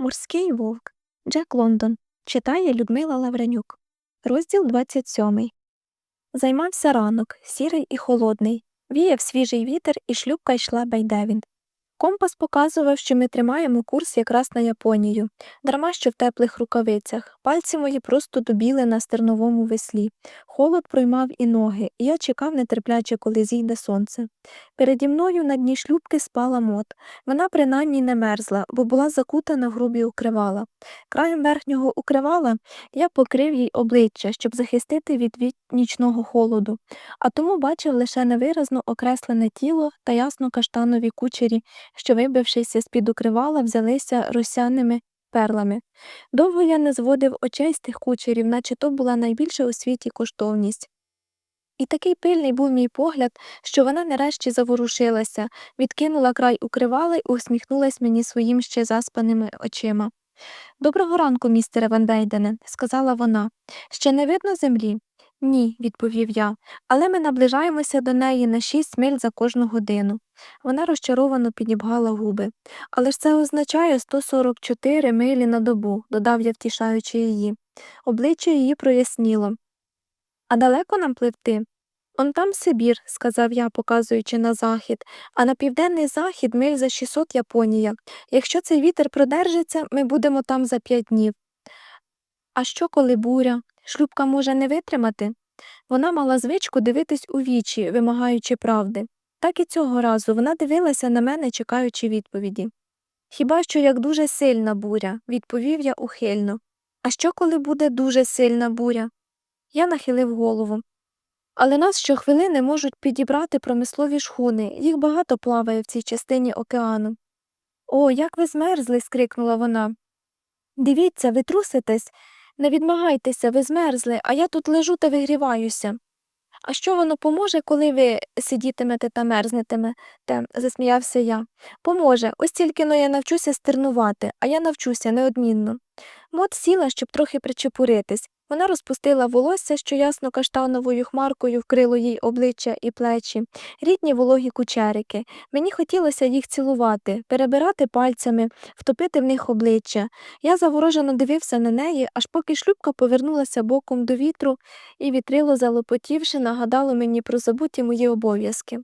Морський вовк. Джек Лондон. Читає Людмила Лавренюк. Розділ 27. Займався ранок, сірий і холодний. Віяв свіжий вітер, і шлюпка йшла Байдевін. Компас показував, що ми тримаємо курс якраз на Японію, дарма що в теплих рукавицях. Пальці мої просто добіли на стерновому веслі. Холод проймав і ноги, і я чекав нетерпляче, коли зійде сонце. Переді мною на дні шлюпки спала мот. Вона принаймні не мерзла, бо була закутана в грубі укривала. Краєм верхнього укривала я покрив їй обличчя, щоб захистити від, від нічного холоду, а тому бачив лише невиразно окреслене тіло та ясно каштанові кучері, що, вибившися з-під укривала, взялися росяними перлами. Довго я не зводив очей з тих кучерів, наче то була найбільша у світі коштовність. І такий пильний був мій погляд, що вона нарешті заворушилася, відкинула край укривала й усміхнулась мені своїм ще заспаними очима. Доброго ранку, містере Ван Вейдене, сказала вона. Ще не видно землі? Ні, відповів я, але ми наближаємося до неї на шість миль за кожну годину. Вона розчаровано підібгала губи. Але ж це означає 144 милі на добу, додав я, втішаючи її. Обличчя її проясніло. А далеко нам пливти? Он там Сибір, сказав я, показуючи на захід, а на південний захід миль за 600 Японія. Якщо цей вітер продержиться, ми будемо там за п'ять днів. А що, коли буря? Шлюбка може не витримати? Вона мала звичку дивитись у вічі, вимагаючи правди. Так і цього разу вона дивилася на мене, чекаючи відповіді. Хіба що як дуже сильна буря, відповів я ухильно. А що, коли буде дуже сильна буря? Я нахилив голову. Але нас щохвилини можуть підібрати промислові шхуни, їх багато плаває в цій частині океану. О, як ви змерзли. скрикнула вона. Дивіться, ви труситесь, не відмагайтеся, ви змерзли, а я тут лежу та вигріваюся. А що воно поможе, коли ви сидітимете та мерзнетимете? засміявся я. Поможе, ось тільки но я навчуся стернувати, а я навчуся неодмінно. Мот сіла, щоб трохи причепуритись. Вона розпустила волосся, що ясно каштановою хмаркою вкрило їй обличчя і плечі, рідні вологі кучерики. Мені хотілося їх цілувати, перебирати пальцями, втопити в них обличчя. Я заворожено дивився на неї, аж поки шлюбка повернулася боком до вітру, і вітрило, залопотівши, нагадало мені про забуті мої обов'язки.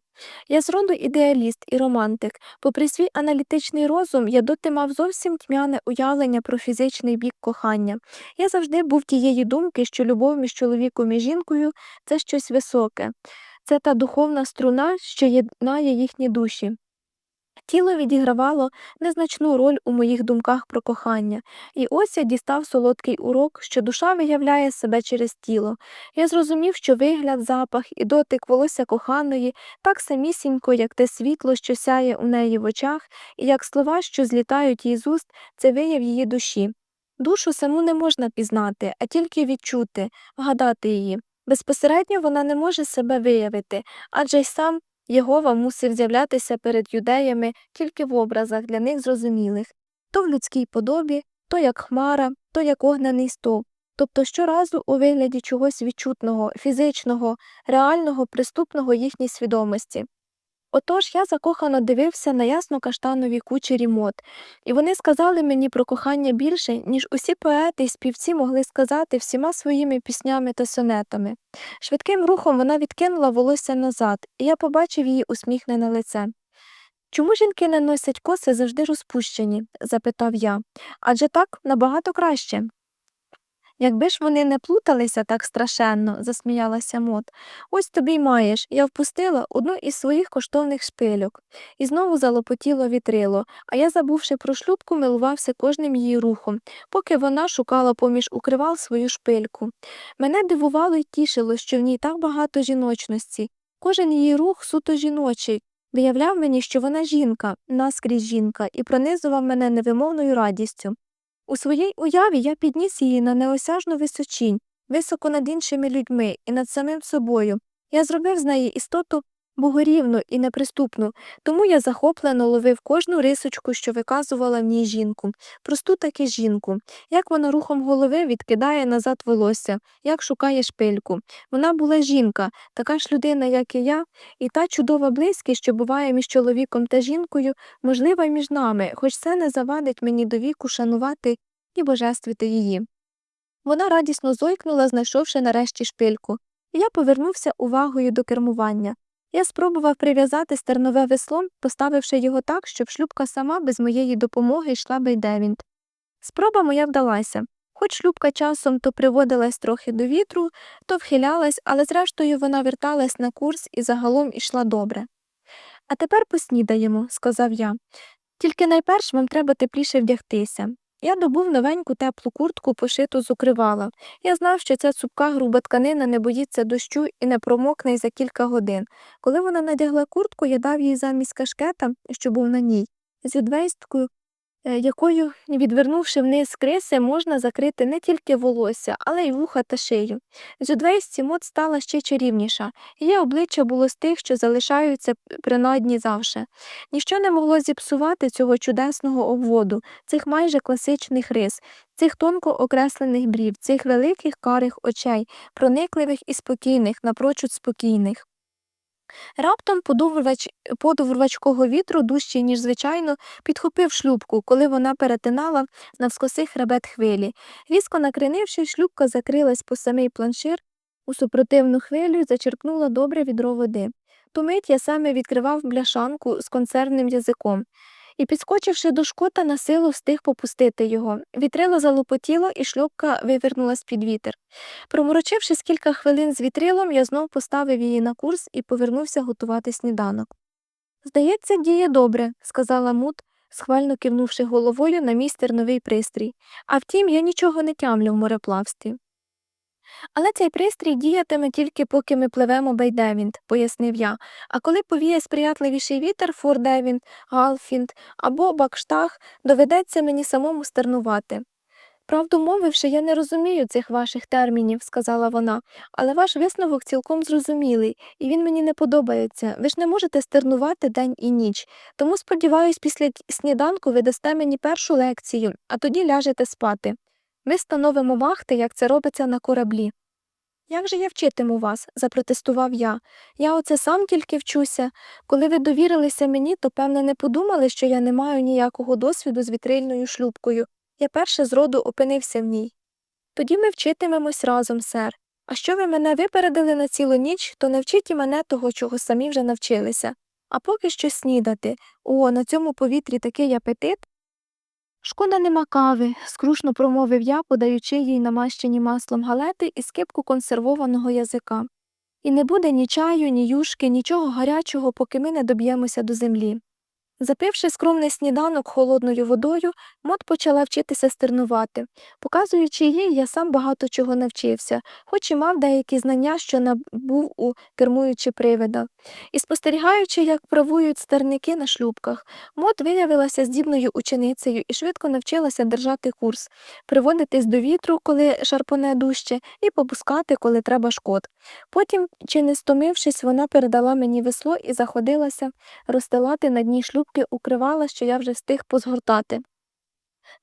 Я зроду ідеаліст і романтик. Попри свій аналітичний розум, я доти мав зовсім тьмяне уявлення про фізичний бік кохання. Я завжди був тієї думки, що любов між чоловіком і жінкою це щось високе, це та духовна струна, що єднає їхні душі. Тіло відігравало незначну роль у моїх думках про кохання, і ось я дістав солодкий урок, що душа виявляє себе через тіло. Я зрозумів, що вигляд, запах і дотик волосся коханої так самісінько, як те світло, що сяє у неї в очах, і як слова, що злітають їй з уст, це вияв її душі. Душу саму не можна пізнати, а тільки відчути, вгадати її. Безпосередньо вона не може себе виявити, адже й сам Єгова мусив з'являтися перед юдеями тільки в образах для них зрозумілих то в людській подобі, то як хмара, то як огнений стовп, тобто щоразу у вигляді чогось відчутного, фізичного, реального, приступного їхній свідомості. Отож я закохано дивився на ясно каштанові кучері мод, і вони сказали мені про кохання більше, ніж усі поети й співці могли сказати всіма своїми піснями та сонетами. Швидким рухом вона відкинула волосся назад, і я побачив її усміхнене лице. Чому жінки не носять коси завжди розпущені? запитав я. Адже так набагато краще. Якби ж вони не плуталися так страшенно, засміялася Мот. Ось тобі й маєш. Я впустила одну із своїх коштовних шпильок. І знову залопотіло вітрило, а я, забувши про шлюбку, милувався кожним її рухом, поки вона шукала поміж укривал свою шпильку. Мене дивувало й тішило, що в ній так багато жіночності. Кожен її рух суто жіночий. Виявляв мені, що вона жінка, наскрізь жінка, і пронизував мене невимовною радістю. У своїй уяві я підніс її на неосяжну височінь, високо над іншими людьми і над самим собою. Я зробив з неї істоту богорівну і неприступну, тому я захоплено ловив кожну рисочку, що виказувала в ній жінку, просту таки жінку, як вона рухом голови відкидає назад волосся, як шукає шпильку. Вона була жінка, така ж людина, як і я, і та чудова близькість, що буває між чоловіком та жінкою, можлива між нами, хоч це не завадить мені до віку шанувати і божествити її. Вона радісно зойкнула, знайшовши нарешті шпильку, я повернувся увагою до кермування. Я спробував прив'язати стернове весло, поставивши його так, щоб шлюбка сама без моєї допомоги йшла Бейдевінт. Спроба моя вдалася. Хоч шлюбка часом то приводилась трохи до вітру, то вхилялась, але зрештою вона верталась на курс і загалом ішла добре. А тепер поснідаємо, сказав я. Тільки найперш вам треба тепліше вдягтися. Я добув новеньку теплу куртку, пошиту з укривала. Я знав, що ця цупка груба тканина не боїться дощу і не промокне й за кілька годин. Коли вона надягла куртку, я дав їй замість кашкета, що був на ній, з відвесткою, е, якою, відвернувши вниз криси, можна закрити не тільки волосся, але й вуха та шию. З мод стала ще чарівніша, її обличчя було з тих, що залишаються принадні завше. Ніщо не могло зіпсувати цього чудесного обводу, цих майже класичних рис, цих тонко окреслених брів, цих великих карих очей, проникливих і спокійних, напрочуд спокійних. Раптом подув рвач... подув вітру, дужчий, ніж звичайно, підхопив шлюбку, коли вона перетинала навскоси хребет хвилі. Різко накренившись, шлюбка закрилась по самий планшир, у супротивну хвилю й зачерпнула добре відро води. Ту мить я саме відкривав бляшанку з консервним язиком і, підскочивши до шкота, на силу встиг попустити його. Вітрило залопотіло, і шльопка вивернулась під вітер. Проморочившись кілька хвилин з вітрилом, я знов поставив її на курс і повернувся готувати сніданок. Здається, діє добре, сказала Мут, схвально кивнувши головою на мій стерновий пристрій. А втім, я нічого не тямлю в мореплавстві. Але цей пристрій діятиме тільки поки ми пливемо Бейдевінт, пояснив я. А коли повіє сприятливіший вітер Фордевінт, Галфінт або Бакштаг, доведеться мені самому стернувати. Правду мовивши, я не розумію цих ваших термінів, сказала вона, але ваш висновок цілком зрозумілий, і він мені не подобається. Ви ж не можете стернувати день і ніч. Тому, сподіваюсь, після сніданку ви дасте мені першу лекцію, а тоді ляжете спати. Ми становимо вахти, як це робиться на кораблі. Як же я вчитиму вас? запротестував я. Я оце сам тільки вчуся. Коли ви довірилися мені, то, певне, не подумали, що я не маю ніякого досвіду з вітрильною шлюбкою. Я перше зроду опинився в ній. Тоді ми вчитимемось разом, сер. А що ви мене випередили на цілу ніч, то навчіть і мене того, чого самі вже навчилися. А поки що снідати. О, на цьому повітрі такий апетит. Шкода нема кави, скрушно промовив я, подаючи їй намащені маслом галети і скипку консервованого язика. І не буде ні чаю, ні юшки, нічого гарячого, поки ми не доб'ємося до землі. Запивши скромний сніданок холодною водою, мот почала вчитися стернувати. Показуючи їй, я сам багато чого навчився, хоч і мав деякі знання, що набув у кермуючи привида. І спостерігаючи, як правують стерники на шлюбках, мот виявилася здібною ученицею і швидко навчилася держати курс, приводитись до вітру, коли шарпоне дужче, і попускати, коли треба шкод. Потім, чи не стомившись, вона передала мені весло і заходилася розстилати на дні шлюбки укривала, що я вже встиг позгортати.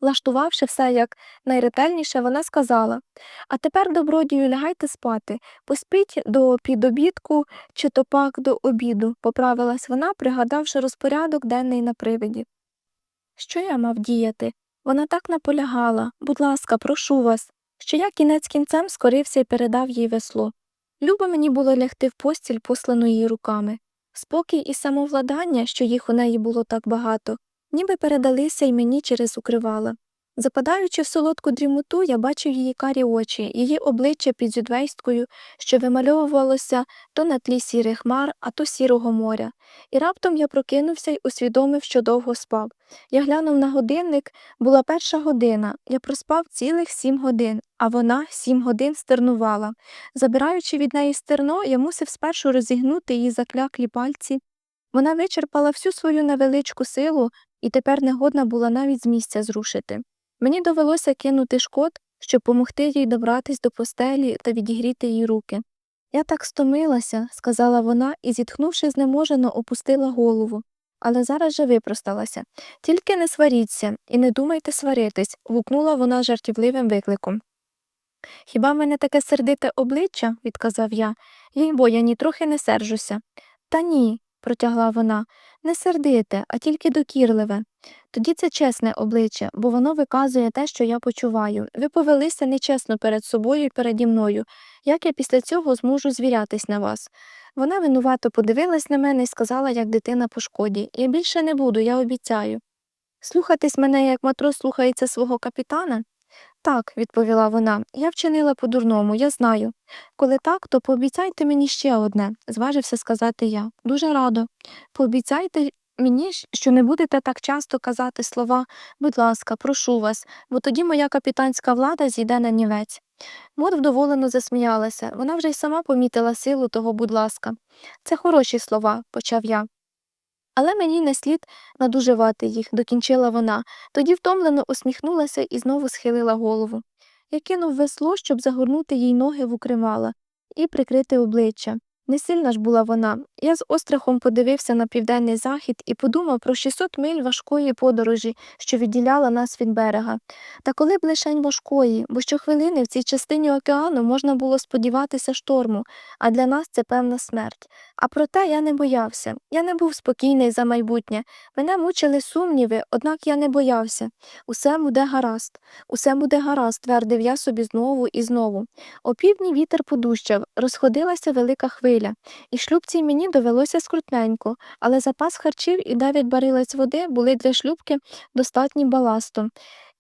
Влаштувавши все як найретельніше, вона сказала А тепер, добродію, лягайте спати, поспіть до підобідку чи то пак до обіду, поправилась вона, пригадавши розпорядок денний на привиді. Що я мав діяти? Вона так наполягала будь ласка, прошу вас, що я кінець кінцем скорився і передав їй весло. Любо мені було лягти в постіль, послану її руками. Спокій і самовладання, що їх у неї було так багато, ніби передалися й мені через укривала. Западаючи в солодку дрімоту, я бачив її карі очі, її обличчя під зюдвейсткою, що вимальовувалося то на тлі сірих хмар, а то сірого моря. І раптом я прокинувся й усвідомив, що довго спав. Я глянув на годинник, була перша година. Я проспав цілих сім годин, а вона сім годин стернувала. Забираючи від неї стерно, я мусив спершу розігнути її закляклі пальці. Вона вичерпала всю свою невеличку силу і тепер не годна була навіть з місця зрушити. Мені довелося кинути шкод, щоб помогти їй добратись до постелі та відігріти їй руки. Я так стомилася, сказала вона і, зітхнувши знеможено, опустила голову. Але зараз же випросталася. Тільки не сваріться і не думайте сваритись, гукнула вона жартівливим викликом. Хіба в мене таке сердите обличчя? відказав я. Їй бо я нітрохи не сержуся. Та ні, протягла вона, не сердите, а тільки докірливе. Тоді це чесне обличчя, бо воно виказує те, що я почуваю. Ви повелися нечесно перед собою і переді мною. Як я після цього зможу звірятись на вас? Вона винувато подивилась на мене і сказала, як дитина по шкоді. Я більше не буду, я обіцяю. Слухатись мене, як матрос слухається свого капітана? Так, відповіла вона, я вчинила по-дурному, я знаю. Коли так, то пообіцяйте мені ще одне, зважився сказати я. Дуже радо. Пообіцяйте мені, що не будете так часто казати слова будь ласка, прошу вас, бо тоді моя капітанська влада зійде на нівець. Мот вдоволено засміялася. Вона вже й сама помітила силу того, будь ласка. Це хороші слова, почав я. Але мені не слід надуживати їх, докінчила вона, тоді втомлено усміхнулася і знову схилила голову. Я кинув весло, щоб загорнути їй ноги в укривала і прикрити обличчя. Не сильна ж була вона. Я з острахом подивився на південний захід і подумав про 600 миль важкої подорожі, що відділяла нас від берега. Та коли б лишень важкої, бо щохвилини в цій частині океану можна було сподіватися шторму, а для нас це певна смерть. А проте я не боявся. Я не був спокійний за майбутнє. Мене мучили сумніви, однак я не боявся. Усе буде гаразд, усе буде гаразд, твердив я собі знову і знову. О півдні вітер подущав, розходилася велика хвиля, і шлюбці мені довелося скрутненько, але запас харчів і дев'ять барилець води були для шлюбки достатнім баластом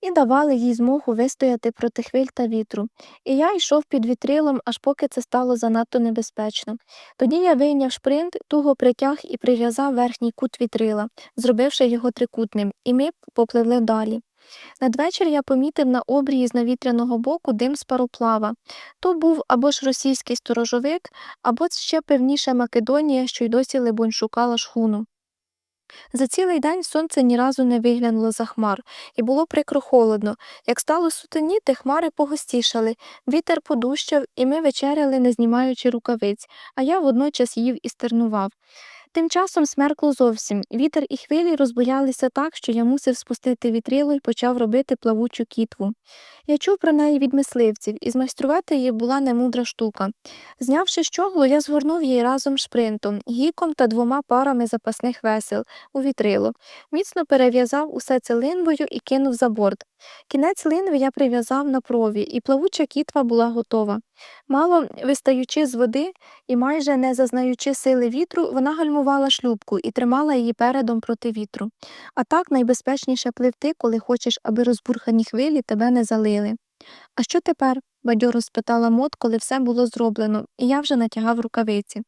і давали їй змогу вистояти проти хвиль та вітру. І я йшов під вітрилом, аж поки це стало занадто небезпечно. Тоді я вийняв шпринт, туго притяг і прив'язав верхній кут вітрила, зробивши його трикутним, і ми попливли далі. Надвечір я помітив на обрії з навітряного боку дим з пароплава. То був або ж російський сторожовик, або ще певніше Македонія, що й досі, либонь, шукала шхуну. За цілий день сонце ні разу не виглянуло за хмар, і було прикро холодно. Як стало сутеніти, хмари погостішали, вітер подущав, і ми вечеряли, не знімаючи рукавиць, а я водночас їв і стернував. Тим часом смеркло зовсім. Вітер і хвилі розбоялися так, що я мусив спустити вітрило і почав робити плавучу кітву. Я чув про неї від мисливців, і змайструвати її була немудра штука. Знявши щоглу, я згорнув її разом шпринтом, гіком та двома парами запасних весел у вітрило. Міцно перев'язав усе це линвою і кинув за борт. Кінець линви я прив'язав на прові, і плавуча кітва була готова. Мало вистаючи з води і майже не зазнаючи сили вітру, вона гальмувала шлюбку і тримала її передом проти вітру. А так найбезпечніше пливти, коли хочеш, аби розбурхані хвилі тебе не залили. А що тепер? бадьоро спитала Мот, коли все було зроблено, і я вже натягав рукавиці.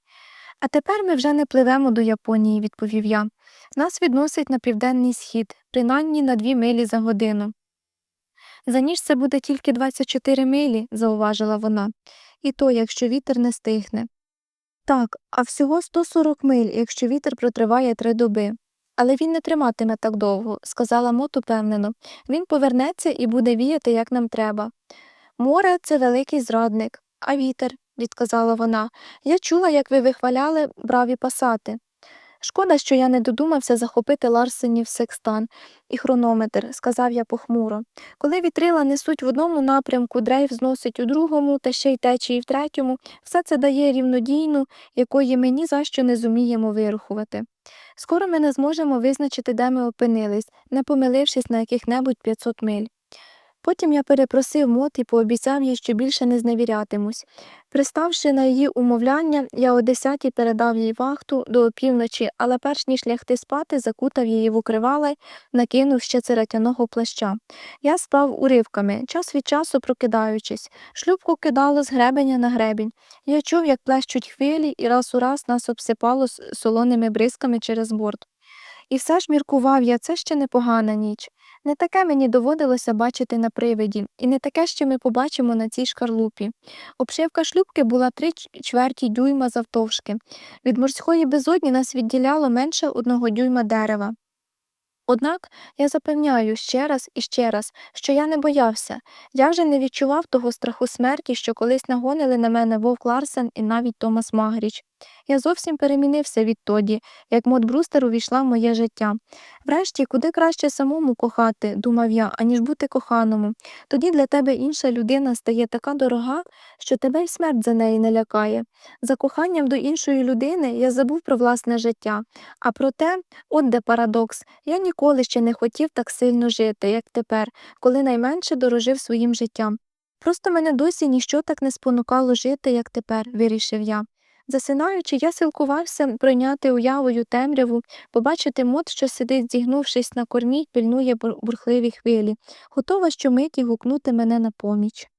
А тепер ми вже не пливемо до Японії, відповів я. Нас відносить на південний схід, принаймні на дві милі за годину. За ніж це буде тільки 24 милі, зауважила вона, і то, якщо вітер не стихне. Так, а всього 140 миль, якщо вітер протриває три доби. Але він не триматиме так довго, сказала Мот упевнено. Він повернеться і буде віяти, як нам треба. Море це великий зрадник, а вітер, відказала вона. Я чула, як ви вихваляли браві пасати. Шкода, що я не додумався захопити Ларсенів секстан і хронометр, сказав я похмуро. Коли вітрила несуть в одному напрямку, дрейф зносить у другому, та ще й течії в третьому, все це дає рівнодійну, якої ми ні за що не зуміємо вирахувати. Скоро ми не зможемо визначити, де ми опинились, не помилившись на яких-небудь 500 миль. Потім я перепросив мот і пообіцяв їй, що більше не зневірятимусь. Приставши на її умовляння, я о десятій передав їй вахту до опівночі, але перш ніж лягти спати, закутав її в укривала накинув ще цератяного плаща. Я спав уривками, час від часу прокидаючись. Шлюбку кидало з гребеня на гребінь. Я чув, як плещуть хвилі, і раз у раз нас обсипало солоними бризками через борт. І все ж міркував я, це ще непогана ніч. Не таке мені доводилося бачити на привиді, і не таке, що ми побачимо на цій шкарлупі. Обшивка шлюбки була три чверті дюйма завтовшки. Від морської безодні нас відділяло менше одного дюйма дерева. Однак я запевняю ще раз і ще раз, що я не боявся. Я вже не відчував того страху смерті, що колись нагонили на мене Вовк Ларсен і навіть Томас Магріч. Я зовсім перемінився відтоді, як Мод Брустер увійшла в моє життя. Врешті, куди краще самому кохати, думав я, аніж бути коханому. Тоді для тебе інша людина стає така дорога, що тебе й смерть за неї не лякає. За коханням до іншої людини я забув про власне життя. А проте, от де парадокс, я ніколи ще не хотів так сильно жити, як тепер, коли найменше дорожив своїм життям. Просто мене досі ніщо так не спонукало жити, як тепер, вирішив я. Засинаючи, я силкувався прийняти уявою темряву, побачити мод, що сидить, зігнувшись на кормі пильнує бур- бурхливі хвилі, готова щомиті гукнути мене на поміч.